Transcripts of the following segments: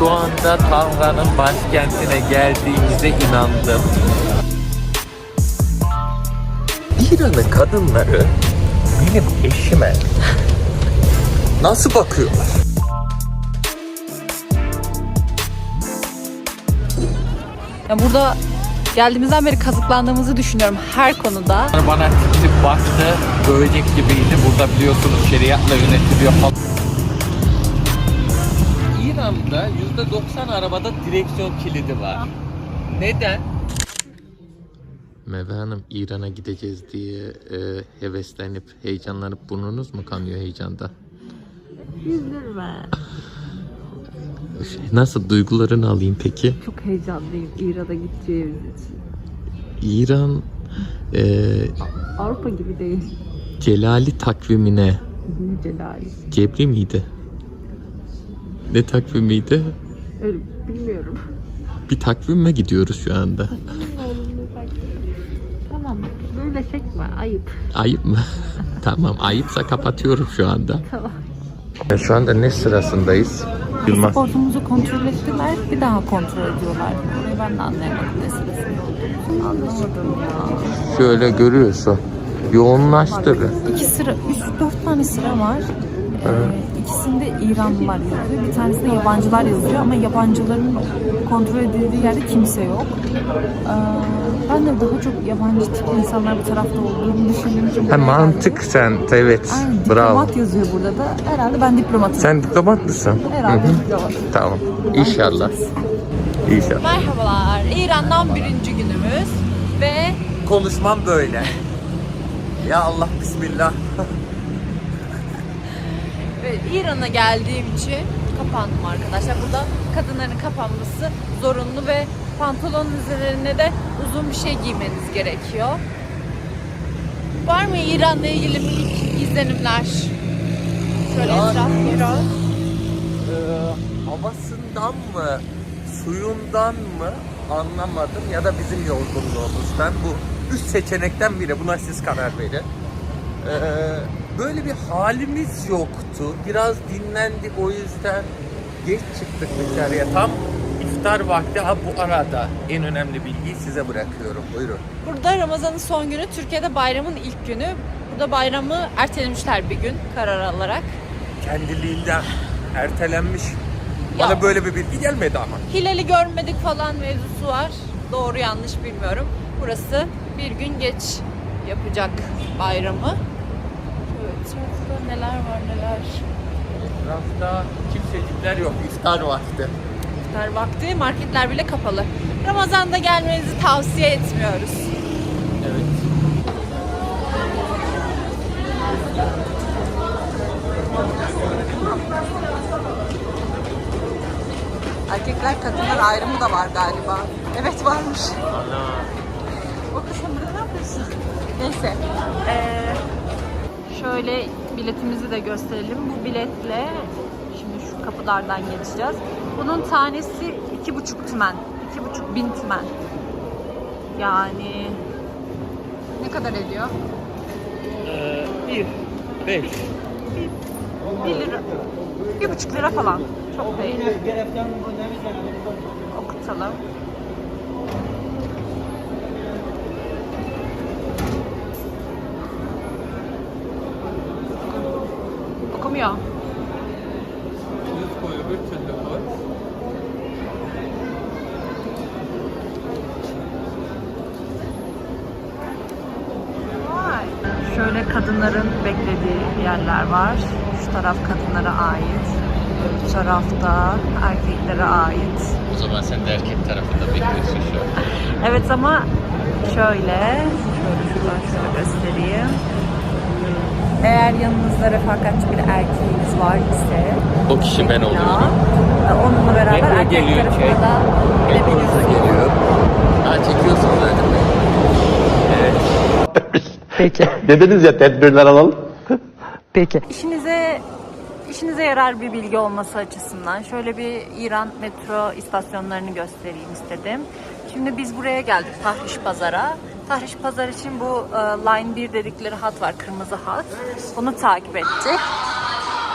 Şu anda Tanrı'nın başkentine geldiğimize inandım. İran'ın kadınları benim eşime nasıl bakıyorlar? Ya burada geldiğimizden beri kazıklandığımızı düşünüyorum her konuda. Bana tikip baktı, dövecek gibiydi. Burada biliyorsunuz şeriatla yönetiliyor falan. İran'da %90 arabada direksiyon kilidi var. Neden? Meve Hanım İran'a gideceğiz diye e, heveslenip, heyecanlanıp burnunuz mu kanıyor heyecanda? Üzülme. Nasıl duygularını alayım peki? Çok heyecanlıyım İran'a gideceğimiz için. İran e, Avrupa gibi değil. Celali takvimine Ne Celali. Cebri miydi? Ne takvimiydi? Öyle bilmiyorum. Bir takvime gidiyoruz şu anda. Tamam. Böyle çekme. Ayıp. Ayıp mı? tamam ayıpsa kapatıyorum şu anda. Tamam. Şu anda ne sırasındayız? Yılmaz. Pasaportumuzu kontrol ettiler. Bir daha kontrol ediyorlar. Orayı ben de anlayamadım ne sırasında. Anlamadım ya. Şöyle görüyorsun. Yoğunlaştırın. İki sıra, üç, dört tane sıra var. Ee, ikisinde İranlılar yazıyor. Bir tanesinde yabancılar yazıyor ama yabancıların kontrol edildiği yerde kimse yok. Ee, ben de daha çok yabancı tip insanlar bu tarafta olduğunu düşündüğüm Ha, mantık sen evet. Aynen, Bravo. diplomat yazıyor burada da. Herhalde ben diplomatım. Sen diplomat mısın? Herhalde Hı hı. diplomat. Tamam. İnşallah. İnşallah. Merhabalar. İran'dan birinci günümüz ve Konuşmam böyle. Ya Allah bismillah. İran'a geldiğim için kapandım arkadaşlar. Burada kadınların kapanması zorunlu ve pantolonun üzerine de uzun bir şey giymeniz gerekiyor. Var mı İran'la ilgili minik izlenimler? Şöyle etraf biraz. Ee, havasından mı, suyundan mı anlamadım ya da bizim yorgunluğumuzdan bu üç seçenekten biri buna siz karar verin. Ee, böyle bir halimiz yoktu. Biraz dinlendik o yüzden geç çıktık dışarıya. Tam iftar vakti ha bu arada en önemli bilgiyi size bırakıyorum. Buyurun. Burada Ramazan'ın son günü, Türkiye'de bayramın ilk günü. Burada bayramı ertelemişler bir gün karar alarak. Kendiliğinden ertelenmiş. Ya. Bana böyle bir bilgi gelmedi ama. Hilali görmedik falan mevzusu var. Doğru yanlış bilmiyorum. Burası bir gün geç yapacak bayramı. Etrafta neler var neler. Etrafta kimsecikler yok. İftar vakti. İftar vakti marketler bile kapalı. Ramazan'da gelmenizi tavsiye etmiyoruz. Evet. Erkekler kadınlar ayrımı da var galiba. Evet varmış. O kısımda ne yapıyorsun? Neyse. Ee, şöyle biletimizi de gösterelim. Bu biletle şimdi şu kapılardan geçeceğiz. Bunun tanesi iki buçuk tümen. iki buçuk bin tümen. Yani ne kadar ediyor? Ee, bir, beş. Bir lira. Bir buçuk lira falan. Çok değil. Okutalım. Var. Şu taraf kadınlara ait. Bu tarafta erkeklere ait. O zaman sen de erkek tarafında bekliyorsun şu an. Evet ama şöyle, şöyle şuradan şöyle göstereyim. Eğer yanınızda refakatçi bir erkeğiniz var ise O kişi ben oluyorum. onunla beraber erkek geliyor, tarafına çek. da Hepinize gidebilirsiniz. geliyor. Ha çekiyorsun zaten. Evet. Peki. Dediniz ya tedbirler alalım. Peki. İşinize işinize yarar bir bilgi olması açısından şöyle bir İran metro istasyonlarını göstereyim istedim. Şimdi biz buraya geldik Tahriş Pazar'a. Tahriş Pazar için bu e, Line 1 dedikleri hat var, kırmızı hat. Bunu takip ettik.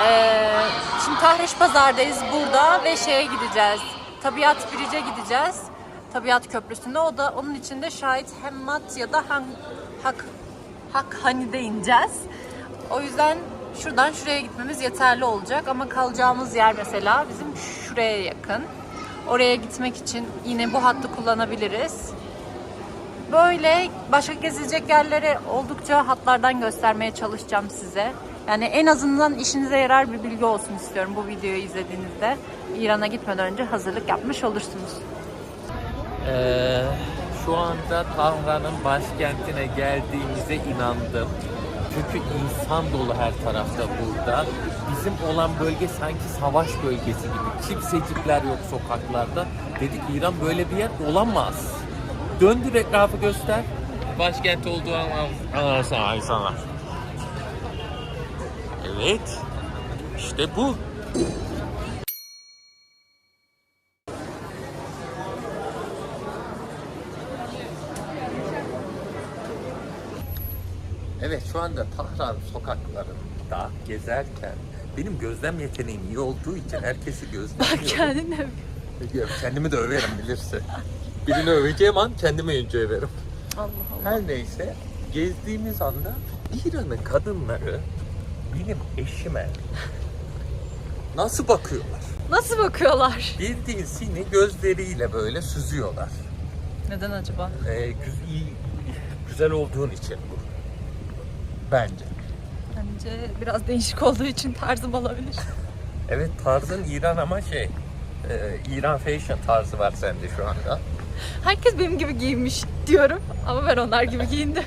Ee, şimdi Tahriş Pazar'dayız burada ve şeye gideceğiz. Tabiat Birice gideceğiz. Tabiat Köprüsü'nde. O da onun içinde Şahit Hemmat ya da Han, Hak, Hakhani'de ineceğiz. O yüzden şuradan şuraya gitmemiz yeterli olacak. Ama kalacağımız yer mesela bizim şuraya yakın. Oraya gitmek için yine bu hattı kullanabiliriz. Böyle başka gezilecek yerleri oldukça hatlardan göstermeye çalışacağım size. Yani en azından işinize yarar bir bilgi olsun istiyorum bu videoyu izlediğinizde. İran'a gitmeden önce hazırlık yapmış olursunuz. Ee, şu anda Tahran'ın başkentine geldiğimize inandım. Çünkü insan dolu her tarafta burada. Bizim olan bölge sanki savaş bölgesi gibi. Kimsecikler yok sokaklarda. Dedik İran böyle bir yer olamaz. Döndür etrafı göster. Başkent olduğu anlarsın insanlar. Evet. İşte bu. Şu anda Tahran sokaklarında gezerken benim gözlem yeteneğim iyi olduğu için herkesi gözlemliyorum. Kendine Ya, Kendimi de överim bilirsin. Birini öveceğim an kendimi önce överim. Allah Allah. Her neyse gezdiğimiz anda İran'ın kadınları benim eşime nasıl bakıyorlar? Nasıl bakıyorlar? Bildiğin seni gözleriyle böyle süzüyorlar. Neden acaba? Ee, güz- iyi, güzel olduğun için. Bence. Bence biraz değişik olduğu için tarzım olabilir. Evet tarzın İran ama şey e, İran fashion tarzı var sende şu anda. Herkes benim gibi giyinmiş diyorum ama ben onlar gibi giyindim.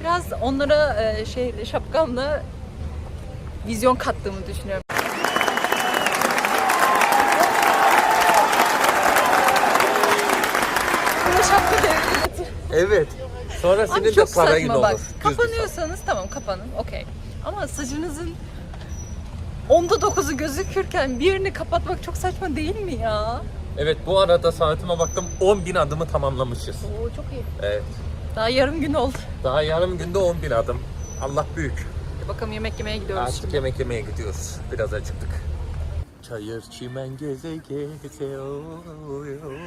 Biraz onlara e, şey şapkamla vizyon kattığımı düşünüyorum. Buna şapka devri. Evet. Sonra senin de çok parayın saçma olur. bak. Düz bir. Kapanıyorsanız tamam kapanın okey. Ama saçınızın onda dokuzu gözükürken bir yerini kapatmak çok saçma değil mi ya? Evet bu arada saatime baktım 10 bin adımı tamamlamışız. Oo çok iyi. Evet. Daha yarım gün oldu. Daha yarım günde 10 bin adım. Allah büyük. Bakalım yemek yemeye gidiyoruz Artık şimdi. yemek yemeye gidiyoruz. Biraz acıktık. Çayır çimen geze geze oy, oy.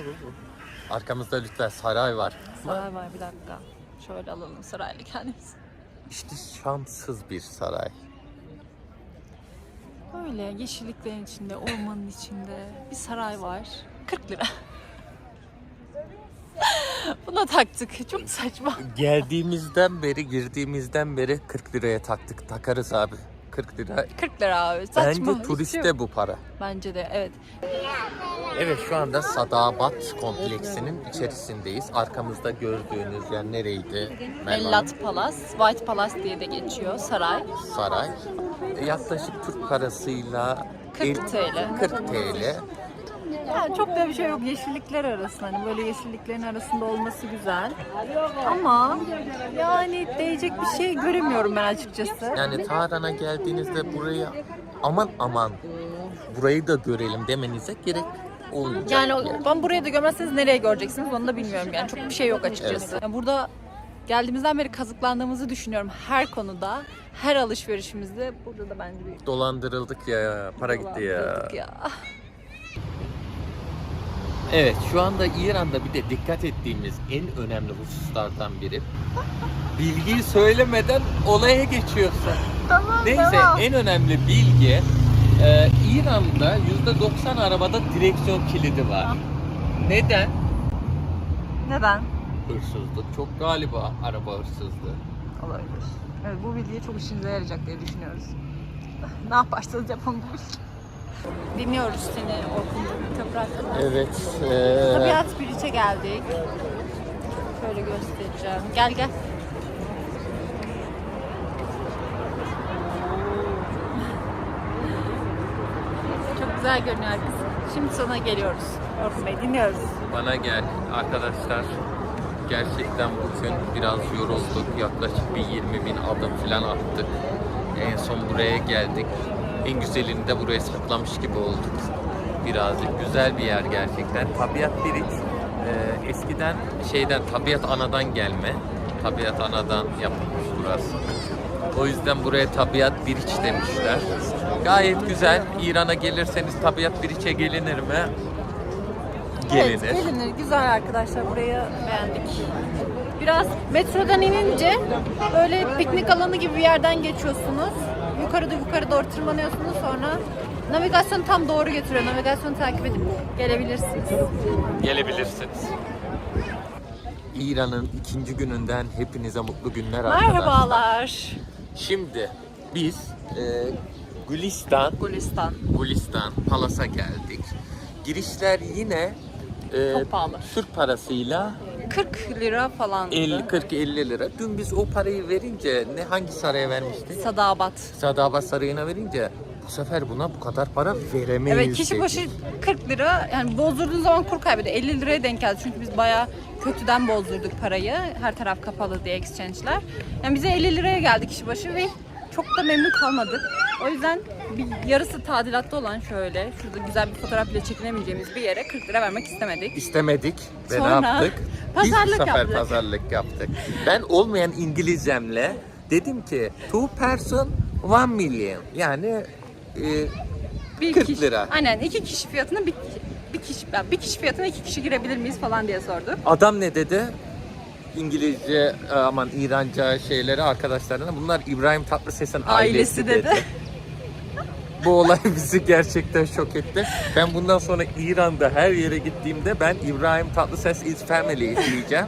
Arkamızda lütfen saray var. Saray var bir dakika. Şöyle alalım sırayla kendimizi. İşte şanssız bir saray. Böyle yeşilliklerin içinde, ormanın içinde bir saray var. 40 lira. Buna taktık. Çok saçma. Geldiğimizden beri, girdiğimizden beri 40 liraya taktık. Takarız abi. 40 lira. 40 lira abi. Saçma. Bence turiste bu para. Bence de evet. Evet şu anda Sadabat kompleksinin içerisindeyiz. Arkamızda gördüğünüz yer nereydi? Merve Hanım? Palas, White Palace diye de geçiyor saray. Saray. Yaklaşık Türk parasıyla 40 el- TL. 40 TL. Yani çok da bir şey yok yeşillikler arasında. Hani böyle yeşilliklerin arasında olması güzel. Ama yani değecek bir şey göremiyorum ben açıkçası. Yani Tahran'a geldiğinizde buraya aman aman burayı da görelim demenize gerek olmayacak. Yani o- ben burayı da görmezseniz nereye göreceksiniz onu da bilmiyorum. Yani çok bir şey yok açıkçası. Yani burada geldiğimizden beri kazıklandığımızı düşünüyorum her konuda. Her alışverişimizde burada da bence bir Dolandırıldık ya, para gitti ya. dolandırıldık ya. Evet şu anda İran'da bir de dikkat ettiğimiz en önemli hususlardan biri. Bilgiyi söylemeden olaya geçiyorsun. Tamam Neyse en önemli bilgi e, İran'da %90 arabada direksiyon kilidi var. Neden? Neden? Hırsızlık. Çok galiba araba hırsızlığı. Olabilir. Evet bu bilgiye çok işinize yarayacak diye düşünüyoruz. ne yaparsanız yapın bu bilgi. Dinliyoruz seni Orkun'cum. Toprak. Evet. e, Tabiat Biriç'e geldik. Şöyle göstereceğim. Gel gel. Çok güzel görünüyor arkası. Şimdi sana geliyoruz. Orkun Bey dinliyoruz. Bana gel arkadaşlar. Gerçekten bugün biraz yorulduk. Yaklaşık bir 20 bin adım falan attık. En son buraya geldik. En güzelini de buraya saklamış gibi olduk. Birazcık güzel bir yer gerçekten. Tabiat Biriç e, eskiden şeyden tabiat anadan gelme. Tabiat anadan yapılmış burası. O yüzden buraya tabiat biriç demişler. Gayet güzel. İran'a gelirseniz tabiat biriçe gelinir mi? Gelinir. Evet, gelinir. Güzel arkadaşlar. Burayı beğendik. Biraz metrodan inince böyle piknik alanı gibi bir yerden geçiyorsunuz. Yukarıda yukarı doğru tırmanıyorsunuz sonra navigasyon tam doğru götürüyor. Navigasyonu takip edip gelebilirsiniz. Gelebilirsiniz. İran'ın ikinci gününden hepinize mutlu günler arkadaşlar. Merhabalar. Şimdi biz e, Gülistan, Gulistan. Gülistan Palas'a geldik. Girişler yine e, Çok pahalı. Türk parasıyla 40 lira falandı. 50 40-50 lira. Dün biz o parayı verince ne hangi saraya vermiştik? Sadabat. Sadabat Sarayı'na verince bu sefer buna bu kadar para veremeyiz. Evet kişi başı 40 lira yani bozdurduğun zaman kur kaybediyor. 50 liraya denk geldi çünkü biz bayağı kötüden bozdurduk parayı. Her taraf kapalı diye exchange'ler. Yani bize 50 liraya geldi kişi başı ve çok da memnun kalmadık. O yüzden bir yarısı tadilatta olan şöyle şurada güzel bir fotoğraf bile çekinemeyeceğimiz bir yere 40 lira vermek istemedik. İstemedik ve Sonra ne yaptık? Biz bu pazarlık sefer yaptık. pazarlık yaptık. Ben olmayan İngilizcemle dedim ki two person one million yani e, Bir 40 kişi, lira. Aynen iki kişi fiyatına bir, bir kişi yani bir kişi fiyatına iki kişi girebilir miyiz falan diye sordu. adam ne dedi? İngilizce e, aman İranca şeyleri arkadaşlarına bunlar İbrahim Tatlıses'in ailesi, Ailesi dedi. dedi. Bu olay bizi gerçekten şok etti. Ben bundan sonra İran'da her yere gittiğimde ben İbrahim Tatlıses is family diyeceğim.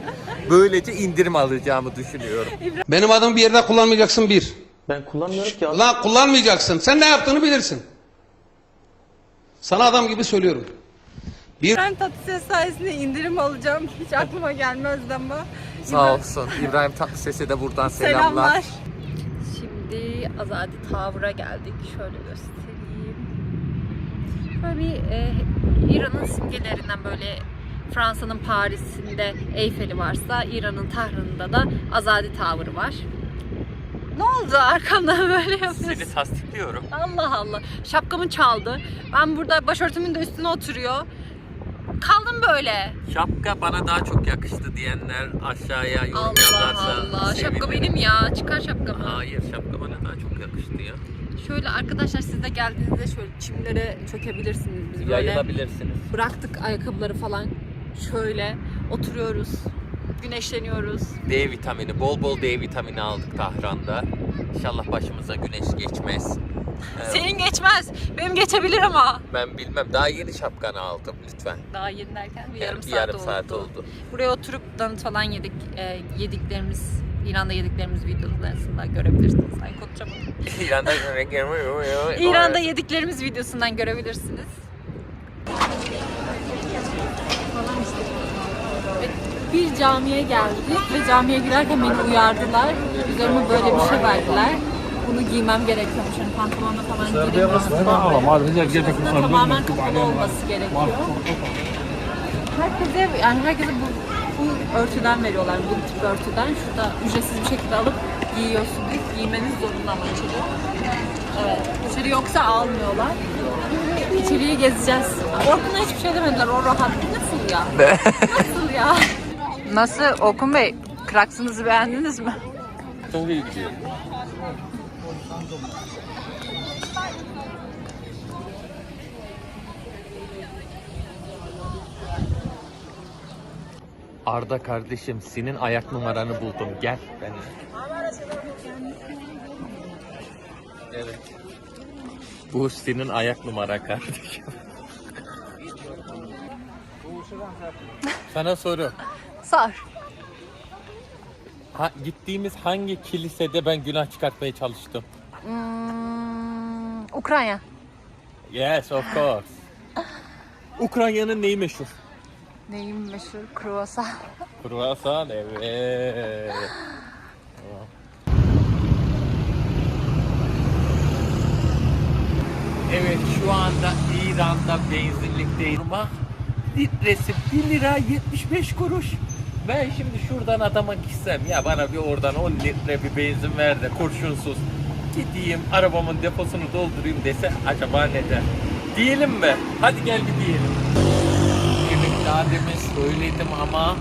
Böylece indirim alacağımı düşünüyorum. Benim adımı bir yerde kullanmayacaksın bir. Ben kullanmıyorum ki abi. Lan kullanmayacaksın. Sen ne yaptığını bilirsin. Sana adam gibi söylüyorum. Bir Ben Tatlıses sayesinde indirim alacağım. Hiç aklıma gelmezdi ama. Sağ olsun. İbrahim Tatlıses'e de buradan selamlar. Selamlar. Şimdi Azadi Tower'a geldik. Şöyle göstereyim. Böyle bir e, İran'ın simgelerinden böyle Fransa'nın Paris'inde Eyfel'i varsa İran'ın Tahran'ında da Azadi Tower var. Ne oldu arkamdan böyle yapıyorsun? Seni tasdikliyorum. Allah Allah. Şapkamı çaldı. Ben burada başörtümün de üstüne oturuyor. Kaldım böyle. Şapka bana daha çok yakıştı diyenler aşağıya yorum Allah yazarsa Allah. Şapka sevinirim. benim ya. Çıkar şapkamı. Hayır şapka bana daha çok yakıştı ya. Şöyle arkadaşlar siz de geldiğinizde şöyle çimlere çökebilirsiniz. Biz böyle Yayılabilirsiniz. bıraktık ayakkabıları falan. Şöyle oturuyoruz. Güneşleniyoruz. D vitamini, bol bol D vitamini aldık Tahran'da. İnşallah başımıza güneş geçmez. Ee, Senin geçmez. Benim geçebilir ama. Ben bilmem. Daha yeni şapkanı aldım lütfen. Daha yeni derken bir Yani yarım, bir saat, yarım oldu. saat oldu. Buraya oturup donut falan yedik. Ee, yediklerimiz, İran'da yediklerimiz videolarından görebilirsiniz. Ay konuşamadım. İran'da İran'da yediklerimiz videosundan görebilirsiniz. Bir camiye geldik ve camiye girerken beni uyardılar. Üzerime böyle bir şey verdiler. Bunu giymem gerekiyormuş. Yani pantolonla falan giremiyorsun. Tamamen kapalı olması gerekiyor. Herkese yani herkese bu, bu örtüden veriyorlar. Bu tip örtüden. Şurada ücretsiz bir şekilde alıp giyiyorsunuz. Giymeniz zorunda ama içeri. Evet. İçeri yoksa almıyorlar. İçeriye gezeceğiz. Orkun'a hiçbir şey demediler. O rahat. Nasıl ya? Nasıl ya? Nasıl Orkun Bey? Kraksınızı beğendiniz mi? Çok iyi gidiyor. Arda kardeşim senin ayak numaranı buldum. Gel. Ben... Evet. Bu senin ayak numara kardeşim. Sana soru. Sar. Ha, gittiğimiz hangi kilisede ben günah çıkartmaya çalıştım? Hmm, Ukrayna. Yes, of course. Ukrayna'nın neyi meşhur? Neyim meşhur? Kruvasan. Kruvasan, evet. Evet, şu anda İran'da benzinlikteyim. Ama litresi 1 lira 75 kuruş. Ben şimdi şuradan adama gitsem ya bana bir oradan 10 litre bir benzin ver de kurşunsuz gideyim arabamın deposunu doldurayım dese acaba ne der? Diyelim mi? Hadi gel bir diyelim. Daha demin söyledim ama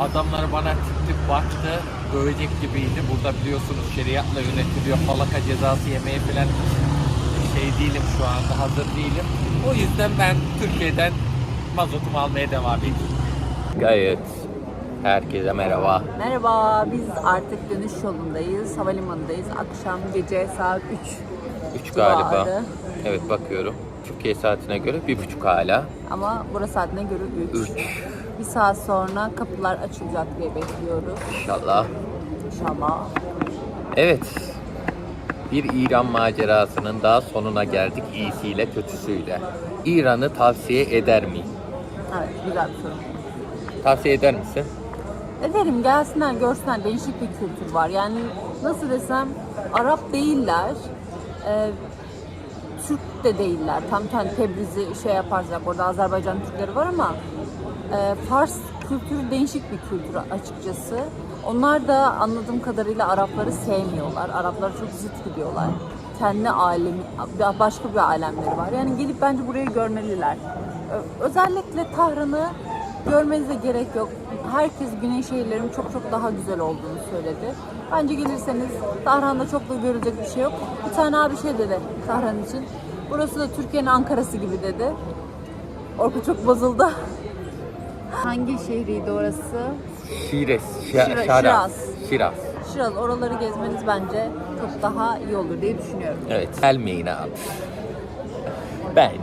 adamlar bana tip tip baktı, böcek gibiydi. Burada biliyorsunuz şeriatla yönetiliyor. Falaka cezası yemeye falan şey değilim şu anda, hazır değilim. O yüzden ben Türkiye'den mazotumu almaya devam ediyorum. Gayet herkese merhaba. Merhaba, biz artık dönüş yolundayız. Havalimanındayız. Akşam gece saat 3. 3 galiba. Civarı. Evet bakıyorum. Türkiye saatine göre bir buçuk hala. Ama burası saatine göre 3. 3 Bir saat sonra kapılar açılacak diye bekliyoruz. inşallah. İnşallah. Evet. Bir İran macerasının daha sonuna geldik iyisiyle kötüsüyle. İran'ı tavsiye eder miyim? Evet, güzel bir soru. Tavsiye eder misin? Ederim gelsinler görsünler değişik bir kültür var. Yani nasıl desem Arap değiller. Ee, Türk de değiller. Tam hani Tebriz'i şey yaparsak orada Azerbaycan Türkleri var ama e, Fars kültürü değişik bir kültür açıkçası. Onlar da anladığım kadarıyla Arapları sevmiyorlar. Araplara çok zıt gidiyorlar. Kendi alemi, başka bir alemleri var. Yani gelip bence burayı görmeliler. Özellikle Tahran'ı görmenize gerek yok. Herkes güney şehirlerinin çok çok daha güzel olduğunu söyledi. Bence gelirseniz Tahran'da çok da görülecek bir şey yok. Bir tane abi şey dedi Tahran için. Burası da Türkiye'nin Ankara'sı gibi dedi. Orku çok bozuldu. Hangi şehriydi orası? Şires, Şira- Şira, Şiraz. Şiraz. Şiraz. Şiraz. Oraları gezmeniz bence çok daha iyi olur diye düşünüyorum. Evet. Gelmeyin abi. Bence.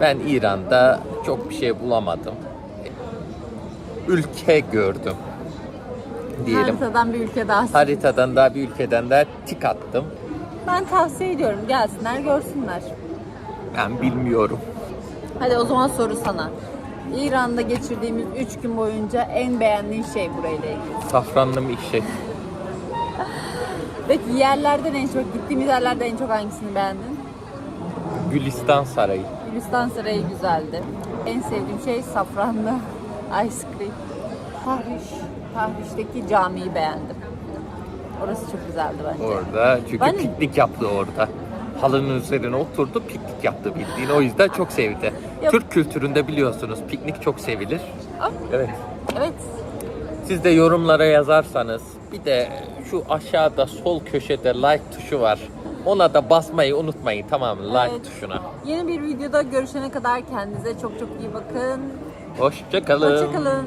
Ben İran'da çok bir şey bulamadım. Ülke gördüm. Diyelim. Haritadan bir ülke daha. Haritadan daha bir ülkeden daha tik attım. Ben tavsiye ediyorum. Gelsinler görsünler. Ben bilmiyorum. Hadi o zaman soru sana. İran'da geçirdiğimiz 3 gün boyunca en beğendiğin şey burayla ilgili. Safranlı mı işe? Peki yerlerden en çok, gittiğimiz yerlerden en çok hangisini beğendin? Gülistan Sarayı. Gülistan Sarayı güzeldi. En sevdiğim şey safranlı ice cream. Tahriş. Tahriş'teki camiyi beğendim. Orası çok güzeldi bence. Orada çünkü Ben- piknik yaptı orada. Halının üzerine oturdu piknik yaptı bildiğin. O yüzden çok sevdi. Ya- Türk kültüründe biliyorsunuz piknik çok sevilir. Ah, Evet. Evet. Siz de yorumlara yazarsanız bir de şu aşağıda sol köşede like tuşu var. Ona da basmayı unutmayın tamam mı? Like Evet. tuşuna. Yeni bir videoda görüşene kadar kendinize çok çok iyi bakın. Hoşçakalın. Hoşçakalın.